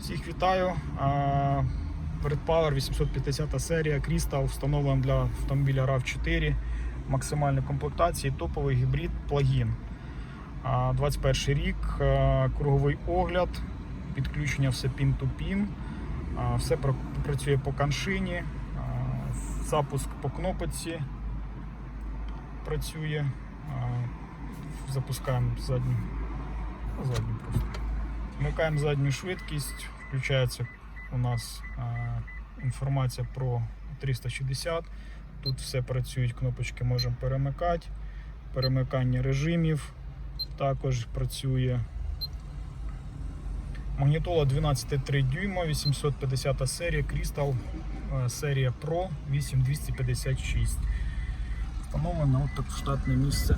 Всіх вітаю. Red Power 850 серія Crystal встановлена для автомобіля RAV4 максимальної комплектації, топовий гібрид плагін. 21 рік, круговий огляд, підключення все пін-ту-пін, все працює по каншині, запуск по кнопочці працює. Запускаємо задню, ну, задню просто. Вмикаємо задню швидкість, включається у нас а, інформація про 360. Тут все працюють кнопочки, можемо перемикати. Перемикання режимів також працює. Магнітола 12,3 дюйма, 850 серія, Crystal е, серія Pro 8256. Встановлено от так штатне місце.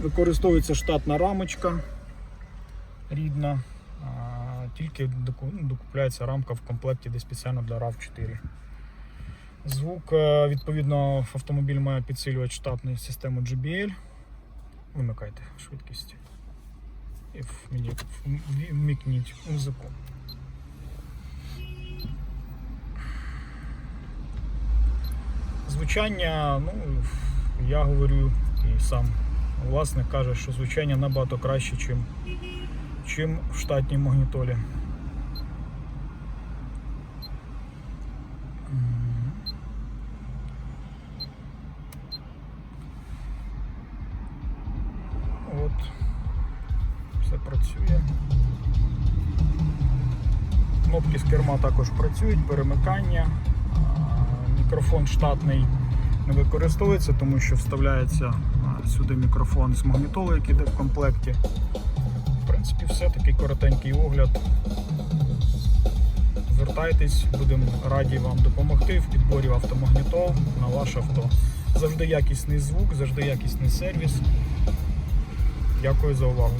Використовується штатна рамочка рідна. Тільки ну, докупляється рамка в комплекті, де спеціально для RAV4. Звук, е, відповідно, автомобіль має підсилювати штатну систему JBL. Вимикайте швидкість. І вмікніть музику. Звучання, ну, я говорю і сам власник каже, що звучання набагато краще, ніж чим в штатній магнітолі. От, все працює. Кнопки з керма також працюють, перемикання. Мікрофон штатний не використовується, тому що вставляється сюди мікрофон з магнітоли, який йде в комплекті. Принципі, все, такий коротенький огляд. Звертайтесь, будемо раді вам допомогти в підборі автомагнітов на ваше авто. Завжди якісний звук, завжди якісний сервіс. Дякую за увагу.